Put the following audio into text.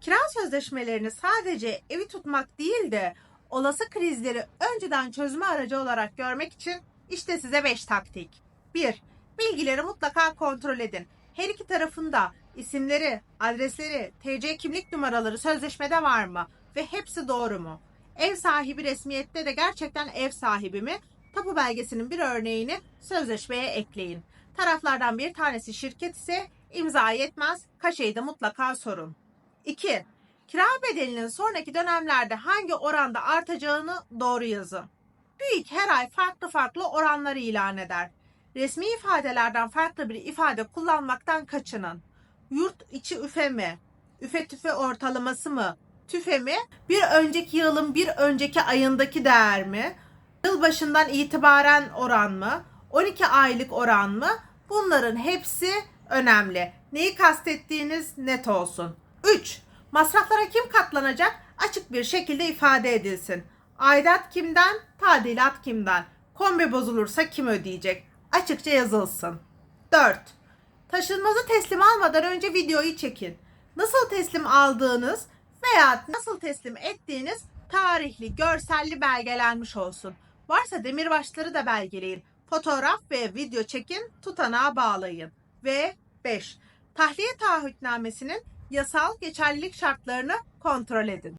Kira sözleşmelerini sadece evi tutmak değil de olası krizleri önceden çözme aracı olarak görmek için işte size 5 taktik. 1. Bilgileri mutlaka kontrol edin. Her iki tarafında isimleri, adresleri, TC kimlik numaraları sözleşmede var mı ve hepsi doğru mu? Ev sahibi resmiyette de gerçekten ev sahibi mi? Tapu belgesinin bir örneğini sözleşmeye ekleyin. Taraflardan bir tanesi şirket ise imza yetmez, kaşeyi de mutlaka sorun. 2. Kira bedelinin sonraki dönemlerde hangi oranda artacağını doğru yazın. TÜİK her ay farklı farklı oranları ilan eder. Resmi ifadelerden farklı bir ifade kullanmaktan kaçının. Yurt içi üfe mi? Üfe tüfe ortalaması mı? Tüfe mi? Bir önceki yılın bir önceki ayındaki değer mi? Yılbaşından itibaren oran mı? 12 aylık oran mı? Bunların hepsi önemli. Neyi kastettiğiniz net olsun. 3. Masraflara kim katlanacak? Açık bir şekilde ifade edilsin. Aidat kimden? Tadilat kimden? Kombi bozulursa kim ödeyecek? Açıkça yazılsın. 4. Taşınmazı teslim almadan önce videoyu çekin. Nasıl teslim aldığınız veya nasıl teslim ettiğiniz tarihli, görselli belgelenmiş olsun. Varsa demirbaşları da belgeleyin. Fotoğraf ve video çekin, tutanağa bağlayın. Ve 5. Tahliye taahhütnamesinin yasal geçerlilik şartlarını kontrol edin.